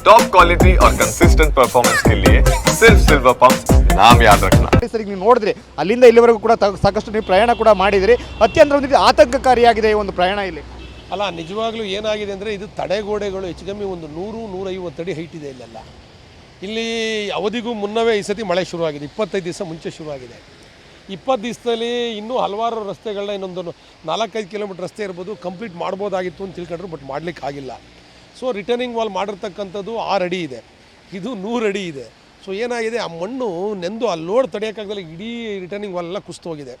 Top quality और consistent performance के लिए सिर्फ सिल्वर पंप नाम याद रखना ಸರಿ ನೀವು ನೋಡಿದ್ರಿ ಅಲ್ಲಿಂದ ಇಲ್ಲಿವರೆಗೂ ಕೂಡ ತ- ಸಾಕಷ್ಟು ನೀವು ಪ್ರಯಾಣ ಕೂಡ ಮಾಡಿದಿರಿ ಅತ್ಯಂತ ಒಂದು ರೀತಿ ಆತಂಕಕಾರಿಯಾಗಿದೆ ಈ ಒಂದು ಪ್ರಯಾಣ ಇಲ್ಲಿ ಅಲ್ಲ ನಿಜವಾಗ್ಲೂ ಏನಾಗಿದೆ ಅಂದರೆ ಇದು ತಡೆಗೋಡೆಗಳು ಹೆಚ್ಚು ಕಮ್ಮಿ ಒಂದು ನೂರು ನೂರೈವತ್ತು ಅಡಿ ಹೈಟ್ ಇದೆ ಇಲ್ಲೆಲ್ಲ ಇಲ್ಲಿ ಅವಧಿಗೂ ಮುನ್ನವೇ ಈ ಸತಿ ಮಳೆ ಶುರುವಾಗಿದೆ ಇಪ್ಪತ್ತೈದು ದಿವಸ ಮುಂಚೆ ಶುರುವಾಗಿದೆ ಇಪ್ಪತ್ತು ದಿವಸದಲ್ಲಿ ಇನ್ನೂ ಹಲವಾರು ರಸ್ತೆಗಳನ್ನ ಇನ್ನೊಂದು ನಾಲ್ಕೈದು ಕಿಲೋಮೀಟರ್ ರಸ್ತೆ ಇರ್ಬೋದು ಕಂಪ್ಲೀಟ್ ಮಾಡ್ಬೋದಾಗಿತ್ತು ಅಂತ ತಿಳ್ಕೊಂಡ್ರು ಬಟ್ ಮಾಡ್ಲಿಕ್ಕೆ ಆಗಿಲ್ಲ ಸೊ ರಿಟರ್ನಿಂಗ್ ವಾಲ್ ಮಾಡಿರ್ತಕ್ಕಂಥದ್ದು ಆರು ಅಡಿ ಇದೆ. ಇದು ನೂರು ಅಡಿ ಇದೆ. ಸೊ ಏನಾಗಿದೆ? ಆ ಮಣ್ಣು ನೆಂದು ಆ ಲೋಡ್ ತಡೆಯೋಕ್ಕಾಗದಲ್ಲಿ ಇಡೀ ರಿಟರ್ನಿಂಗ್ ವಾಲ್ ಎಲ್ಲ ಕುಸ್ತು ಹೋಗಿದೆ.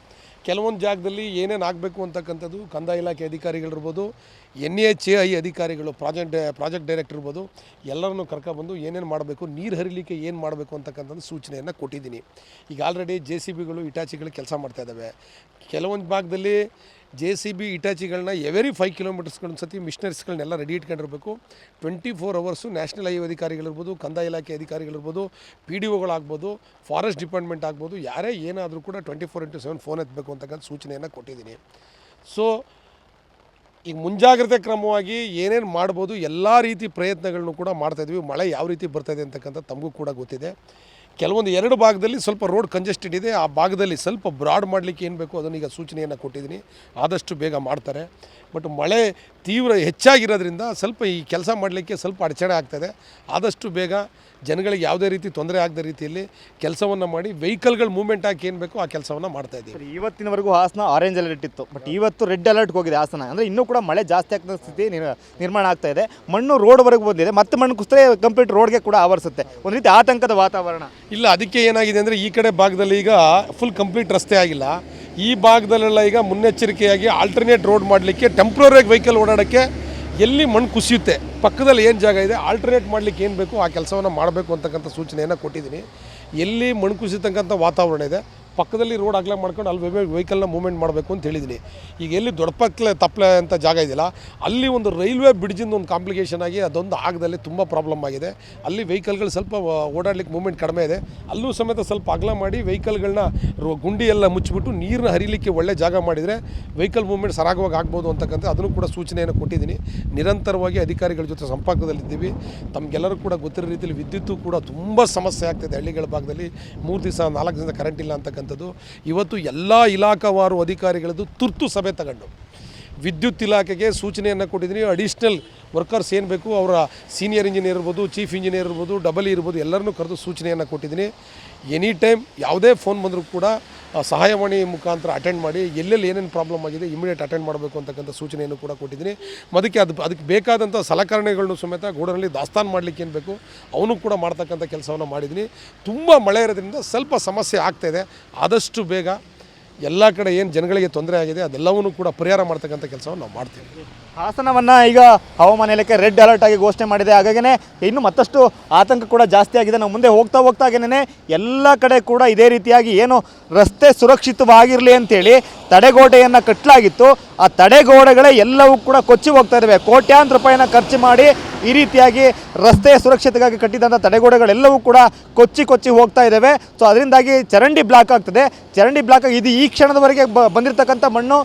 ಕೆಲವೊಂದು ಜಾಗದಲ್ಲಿ ಏನೇನು ಆಗಬೇಕು ಅಂತಕ್ಕಂಥದ್ದು ಕಂದಾಯ ಇಲಾಖೆ ಅಧಿಕಾರಿಗಳಿರ್ಬೋದು ಎನ್ ಎಚ್ ಎ ಐ ಅಧಿಕಾರಿಗಳು, ಪ್ರಾಜೆಕ್ಟ್ ಪ್ರಾಜೆಕ್ಟ್ ಡೈರೆಕ್ಟರ್ ಇರ್ಬೋದು, ಎಲ್ಲರನ್ನು ಕರ್ಕೊಬಂದು ಏನೇನು ಮಾಡಬೇಕು, ನೀರು ಹರಿಲಿಕ್ಕೆ ಏನು ಮಾಡಬೇಕು ಅಂತಕ್ಕಂಥದ್ದು ಸೂಚನೆಯನ್ನು ಕೊಟ್ಟಿದ್ದೀನಿ. ಈಗ ಆಲ್ರೆಡಿ ಜೆ ಸಿ ಬಿಗಳು ಇಟಾಚಿಗಳು ಕೆಲಸ ಮಾಡ್ತಾ ಇದ್ದಾವೆ ಕೆಲವೊಂದು ಭಾಗದಲ್ಲಿ ಜೆ ಸಿ ಬಿ ಇಟಾಚಿಗಳನ್ನ ಎವರಿ ಫೈವ್ ಕಿಲೋಮೀಟರ್ಸ್ಗಳ ಸತಿ ಮಿಷನರೀಸ್ಗಳನ್ನೆಲ್ಲ ready ಇಟ್ಕೊಂಡಿರಬೇಕು. Twenty four hours national highway ಅಧಿಕಾರಿಗಳಿರ್ಬೋದು, ಕಂದಾಯ ಇಲಾಖೆ ಅಧಿಕಾರಿಗಳಿರ್ಬೋದು ಪಿ ಡಿ ಒಗಳಾಗ್ಬೋದು ಫಾರೆಸ್ಟ್ ಡಿಪಾರ್ಟ್ಮೆಂಟ್ ಆಗ್ಬೋದು, ಯಾರೇ ಏನಾದರೂ ಕೂಡ twenty four into seven phone ಎತ್ತಬೇಕು ಅಂತಕ್ಕಂಥ ಸೂಚನೆಯನ್ನು ಕೊಟ್ಟಿದ್ದೀನಿ. ಸೊ ಈಗ ಮುಂಜಾಗ್ರತೆ ಕ್ರಮವಾಗಿ ಏನೇನು ಮಾಡ್ಬೋದು, ಎಲ್ಲ ರೀತಿ ಪ್ರಯತ್ನಗಳನ್ನು ಕೂಡ ಮಾಡ್ತಾಯಿದ್ವಿ ಮಳೆ ಯಾವ ರೀತಿ ಬರ್ತಾಯಿದೆ ಅಂತಕ್ಕಂಥ ತಮಗೂ ಕೂಡ ಗೊತ್ತಿದೆ. ಕೆಲವೊಂದು ಎರಡು ಭಾಗದಲ್ಲಿ ಸ್ವಲ್ಪ ರೋಡ್ ಕಂಜೆಸ್ಟೆಡ್ ಇದೆ. ಆ ಭಾಗದಲ್ಲಿ ಸ್ವಲ್ಪ ಬ್ರಾಡ್ ಮಾಡಲಿಕ್ಕೆ ಏನು ಬೇಕು ಅದನ್ನು ಈಗ ಸೂಚನೆಯನ್ನು ಕೊಟ್ಟಿದ್ದೀನಿ. ಆದಷ್ಟು ಬೇಗ ಮಾಡ್ತಾರೆ. ಬಟ್ ಮಳೆ ತೀವ್ರ ಹೆಚ್ಚಾಗಿರೋದ್ರಿಂದ ಸ್ವಲ್ಪ ಈ ಕೆಲಸ ಮಾಡಲಿಕ್ಕೆ ಸ್ವಲ್ಪ ಅಡಚಣೆ ಆಗ್ತದೆ. ಆದಷ್ಟು ಬೇಗ ಜನಗಳಿಗೆ ಯಾವುದೇ ರೀತಿ ತೊಂದರೆ ಆಗದ ರೀತಿಯಲ್ಲಿ ಕೆಲಸವನ್ನು ಮಾಡಿ ವೆಹಿಕಲ್ಗಳು ಮೂವ್ಮೆಂಟ್ ಹಾಕಿ ಏನು ಬೇಕೋ ಆ ಕೆಲಸವನ್ನು ಮಾಡ್ತಾ ಇದ್ದೀವಿ. ಇವತ್ತಿನವರೆಗೂ ಹಾಸನ ಆರೆಂಜ್ ಅಲರ್ಟ್ ಇತ್ತು. ಬಟ್ ಇವತ್ತು ರೆಡ್ ಅಲರ್ಟ್ ಹೋಗಿದೆ ಹಾಸನ. ಅಂದರೆ ಇನ್ನೂ ಕೂಡ ಮಳೆ ಜಾಸ್ತಿ ಆಗ್ತದ ಸ್ಥಿತಿ ನಿರ್- ನಿರ್ಮಾಣ ಆಗ್ತಾ ಇದೆ. ಮಣ್ಣು ರೋಡ್ವರೆಗೂ ಬಂದಿದೆ. ಮತ್ತೆ ಮಣ್ಣು ಕುಸಿದ್ರೆ ಕಂಪ್ಲೀಟ್ ರೋಡ್ಗೆ ಕೂಡ ಆವರಿಸುತ್ತೆ. ಒಂದು ರೀತಿ ಆತಂಕದ ವಾತಾವರಣ. ಇಲ್ಲ, ಅದಕ್ಕೆ ಏನಾಗಿದೆ ಅಂದರೆ ಈ ಕಡೆ ಭಾಗದಲ್ಲಿ ಈಗ ಫುಲ್ ಕಂಪ್ಲೀಟ್ ರಸ್ತೆ ಆಗಿಲ್ಲ. ಈ ಭಾಗದಲ್ಲೆಲ್ಲ ಈಗ ಮುನ್ನೆಚ್ಚರಿಕೆಯಾಗಿ ಆಲ್ಟರ್ನೇಟ್ ರೋಡ್ ಮಾಡಲಿಕ್ಕೆ ಟೆಂಪ್ರರಿ ವೆಹಿಕಲ್ ಓಡಾಡೋಕ್ಕೆ ಎಲ್ಲಿ ಮಣ್ಣು ಕುಸಿಯುತ್ತೆ, ಪಕ್ಕದಲ್ಲಿ ಏನು ಜಾಗ ಇದೆ ಆಲ್ಟರ್ನೇಟ್ ಮಾಡಲಿಕ್ಕೆ ಏನು ಬೇಕು, ಆ ಕೆಲಸವನ್ನು ಮಾಡಬೇಕು ಅಂತಕ್ಕಂಥ ಸೂಚನೆಯನ್ನು ಕೊಟ್ಟಿದ್ದೀನಿ. ಎಲ್ಲಿ ಮಣ್ಣು ಕುಸಿತಕ್ಕಂಥ ವಾತಾವರಣ ಇದೆ ಪಕ್ಕದಲ್ಲಿ ರೋಡ್ ಅಗಲ ಮಾಡ್ಕೊಂಡು ಅಲ್ಲಿ ವೆಹಿಕಲ್ನ ಮೂವ್ಮೆಂಟ್ ಮಾಡಬೇಕು ಅಂತ ಹೇಳಿದ್ದೀನಿ ಈಗ ಎಲ್ಲಿ ದೊಡ್ಡಪಕ್ಕಲೆ ತಪ್ಪಲೆ ಅಂತ ಜಾಗ ಇದೆಯಲ್ಲ, ಅಲ್ಲಿ ಒಂದು ರೈಲ್ವೆ ಬ್ರಿಡ್ಜಿಂದ ಒಂದು ಕಾಂಪ್ಲಿಕೇಶನ್ ಆಗಿ ಅದೊಂದು ಆಗದಲ್ಲಿ ತುಂಬ ಪ್ರಾಬ್ಲಮ್ ಆಗಿದೆ. ಅಲ್ಲಿ ವೆಹಿಕಲ್ಗಳು ಸ್ವಲ್ಪ ಓಡಾಡ್ಲಿಕ್ಕೆ ಮೂವ್ಮೆಂಟ್ ಕಡಿಮೆ ಇದೆ. ಅಲ್ಲೂ ಸಮೇತ ಸ್ವಲ್ಪ ಅಗಲ ಮಾಡಿ ವೆಹಿಕಲ್ಗಳನ್ನ ಗುಂಡಿ ಎಲ್ಲ ಮುಚ್ಚಿಬಿಟ್ಟು ನೀರನ್ನ ಹರಿಲಿಕ್ಕೆ ಒಳ್ಳೆ ಜಾಗ ಮಾಡಿದರೆ ವೆಹಿಕಲ್ ಮೂವ್ಮೆಂಟ್ ಸರಾಗವಾಗಿ ಆಗ್ಬೋದು ಅಂತಕ್ಕಂಥ ಅದನ್ನು ಕೂಡ ಸೂಚನೆಯನ್ನು ಕೊಟ್ಟಿದ್ದೀನಿ. ನಿರಂತರವಾಗಿ ಅಧಿಕಾರಿಗಳ ಜೊತೆ ಸಂಪರ್ಕದಲ್ಲಿದ್ದೀವಿ. ತಮಗೆಲ್ಲರೂ ಕೂಡ ಗೊತ್ತಿರೋ ರೀತಿಯಲ್ಲಿ ವಿದ್ಯುತ್ತು ಕೂಡ ತುಂಬ ಸಮಸ್ಯೆ ಆಗ್ತಿದೆ ಹಳ್ಳಿಗಳ ಭಾಗದಲ್ಲಿ. ಮೂರು ದಿವಸ ನಾಲ್ಕು ದಿವಸ ಕರೆಂಟ್ ಇಲ್ಲ ಅಂತಕ್ಕಂಥದ್ದು ಇವತ್ತು ಎಲ್ಲ ಇಲಾಖಾವಾರು ಅಧಿಕಾರಿಗಳದ್ದು ತುರ್ತು ಸಭೆ ತಗೊಂಡು. ವಿದ್ಯುತ್ ಇಲಾಖೆಗೆ ಸೂಚನೆಯನ್ನು ಕೊಟ್ಟಿದ್ದೀನಿ. ಅಡಿಷ್ನಲ್ ವರ್ಕರ್ಸ್ ಏನು ಬೇಕು, ಅವರ ಸೀನಿಯರ್ ಇಂಜಿನಿಯರ್ ಇರ್ಬೋದು ಚೀಫ್ ಇಂಜಿನಿಯರ್ ಇರ್ಬೋದು ಡಬಲ್ ಇರ್ಬೋದು, ಎಲ್ಲರನ್ನೂ ಕರೆದು ಸೂಚನೆಯನ್ನು ಕೊಟ್ಟಿದ್ದೀನಿ. ಎನಿ ಟೈಮ್ ಯಾವುದೇ ಫೋನ್ ಬಂದರೂ ಕೂಡ ಸಹಾಯವಾಣಿ ಮುಖಾಂತರ ಅಟೆಂಡ್ ಮಾಡಿ, ಎಲ್ಲೆಲ್ಲಿ ಏನೇನು ಪ್ರಾಬ್ಲಮ್ ಆಗಿದೆ ಇಮಿಡಿಯೇಟ್ ಅಟೆಂಡ್ ಮಾಡಬೇಕು ಅಂತಕ್ಕಂಥ ಸೂಚನೆಯನ್ನು ಕೂಡ ಕೊಟ್ಟಿದ್ದೀನಿ. ಅದಕ್ಕೆ ಅದು, ಅದಕ್ಕೆ ಬೇಕಾದಂಥ ಸಲಕರಣೆಗಳನ್ನು ಸಮೇತ ಗೂಡನಲ್ಲಿ ದಾಸ್ತಾನು ಮಾಡಲಿಕ್ಕೆ ಏನು ಬೇಕು, ಅವನು ಕೂಡ ಮಾಡ್ತಕ್ಕಂಥ ಕೆಲಸವನ್ನು ಮಾಡಿದ್ದೀನಿ. ತುಂಬ ಮಳೆ ಇರೋದ್ರಿಂದ ಸ್ವಲ್ಪ ಸಮಸ್ಯೆ ಆಗ್ತಾಯಿದೆ ಆದಷ್ಟು ಬೇಗ ಎಲ್ಲ ಕಡೆ ಏನು ಜನಗಳಿಗೆ ತೊಂದರೆ ಆಗಿದೆ, ಅದೆಲ್ಲವನ್ನೂ ಕೂಡ ಪರಿಹಾರ ಮಾಡ್ತಕ್ಕಂಥ ಕೆಲಸವನ್ನು ನಾವು ಮಾಡ್ತೀವಿ. ಹಾಸನವನ್ನು ಈಗ ಹವಾಮಾನ ಇಲಾಖೆ ರೆಡ್ ಅಲರ್ಟ್ ಆಗಿ ಘೋಷಣೆ ಮಾಡಿದೆ. ಹಾಗಾಗಿನೇ ಇನ್ನು ಮತ್ತಷ್ಟು ಆತಂಕ ಕೂಡ ಜಾಸ್ತಿ ಆಗಿದೆ. ನಾವು ಮುಂದೆ ಹೋಗ್ತಾ ಹೋಗ್ತಾ ಹಾಗೇನೆ ಎಲ್ಲ ಕಡೆ ಕೂಡ ಇದೇ ರೀತಿಯಾಗಿ ಏನು ರಸ್ತೆ ಸುರಕ್ಷಿತವಾಗಿರಲಿ ಅಂತೇಳಿ ತಡೆಗೋಡೆಯನ್ನು ಕಟ್ಟಲಾಗಿತ್ತು ಆ ತಡೆಗೋಡೆಗಳೇ ಎಲ್ಲವೂ ಕೂಡ ಕೊಚ್ಚಿ ಹೋಗ್ತಾ ಇದ್ದಾವೆ ಕೋಟ್ಯಾಂತರ ರೂಪಾಯಿನ ಖರ್ಚು ಮಾಡಿ ಈ ರೀತಿಯಾಗಿ ರಸ್ತೆಯ ಸುರಕ್ಷತೆಗಾಗಿ ಕಟ್ಟಿದಂಥ ತಡೆಗೋಡೆಗಳೆಲ್ಲವೂ ಕೂಡ ಕೊಚ್ಚಿ ಕೊಚ್ಚಿ ಹೋಗ್ತಾ ಇದ್ದಾವೆ ಸೊ ಅದರಿಂದಾಗಿ ಚರಂಡಿ ಬ್ಲಾಕ್ ಆಗ್ತದೆ. ಚರಂಡಿ ಬ್ಲಾಕ್ ಆಗಿ ಇದು ಈ ಕ್ಷಣದವರೆಗೆ ಬಂದಿರತಕ್ಕಂಥ ಮಣ್ಣು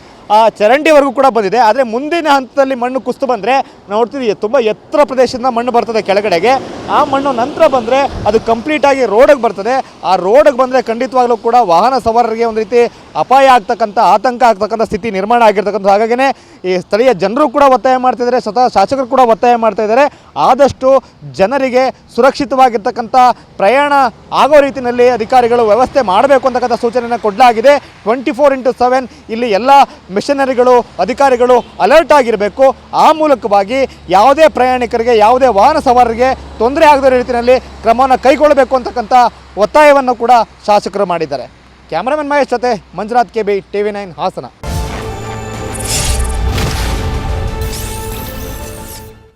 ಚರಂಡಿವರೆಗೂ ಕೂಡ ಬಂದಿದೆ. ಆದರೆ ಮುಂದಿನ ಹಂತದಲ್ಲಿ ಮಣ್ಣು ಕುಸ್ತು ಬಂದರೆ ನೋಡ್ತೀವಿ, ತುಂಬ ಎತ್ತರ ಪ್ರದೇಶದಿಂದ ಮಣ್ಣು ಬರ್ತದೆ ಕೆಳಗಡೆಗೆ. ಆ ಮಣ್ಣು ನಂತರ ಬಂದರೆ ಅದು ಕಂಪ್ಲೀಟಾಗಿ ರೋಡಿಗೆ ಬರ್ತದೆ. ಆ ರೋಡಿಗೆ ಬಂದರೆ ಖಂಡಿತವಾಗ್ಲೂ ಕೂಡ ವಾಹನ ಸವಾರರಿಗೆ ಒಂದು ರೀತಿ ಅಪಾಯ ಆಗ್ತಕ್ಕಂಥ, ಆತಂಕ ಆಗ್ತಕ್ಕಂಥ ಸ್ಥಿತಿ ನಿರ್ಮಾಣ ಆಗಿರ್ತಕ್ಕಂಥ ಹಾಗಾಗಿನೇ ಈ ಸ್ಥಳೀಯ ಜನರು ಕೂಡ ಒತ್ತಾಯ ಮಾಡ್ತಿದ್ದಾರೆ ಸ್ವತಃ ಶಾಸಕರು ಕೂಡ ಒತ್ತಾಯ ಮಾಡ್ತಾ ಇದ್ದಾರೆ. ಆದಷ್ಟು ಜನರಿಗೆ ಸುರಕ್ಷಿತವಾಗಿರ್ತಕ್ಕಂಥ ಪ್ರಯಾಣ ಆಗೋ ರೀತಿಯಲ್ಲಿ ಅಧಿಕಾರಿಗಳು ವ್ಯವಸ್ಥೆ ಮಾಡಬೇಕು ಅಂತಕ್ಕಂಥ ಸೂಚನೆಯನ್ನು ಕೊಡಲಾಗಿದೆ. ಟ್ವೆಂಟಿ ಫೋರ್ ಇಂಟು ಸೆವೆನ್ ಇಲ್ಲಿ ಎಲ್ಲ ಮಿಷನರಿಗಳು, ಅಧಿಕಾರಿಗಳು ಅಲರ್ಟ್ ಆಗಿರಬೇಕು. ಆ ಮೂಲಕವಾಗಿ ಯಾವುದೇ ಪ್ರಯಾಣಿಕರಿಗೆ, ಯಾವುದೇ ವಾಹನ ಸವಾರರಿಗೆ ತೊಂದರೆ ಆಗದ ರೀತಿಯಲ್ಲಿ ಕ್ರಮವನ್ನು ಕೈಗೊಳ್ಳಬೇಕು ಅಂತಕ್ಕಂಥ ಒತ್ತಾಯವನ್ನು ಕೂಡ ಶಾಸಕರು ಮಾಡಿದ್ದಾರೆ. ಕ್ಯಾಮರಾಮನ್ ಮಹೇಶ್ ಜೊತೆ Manjunath K B T V nine Hassan.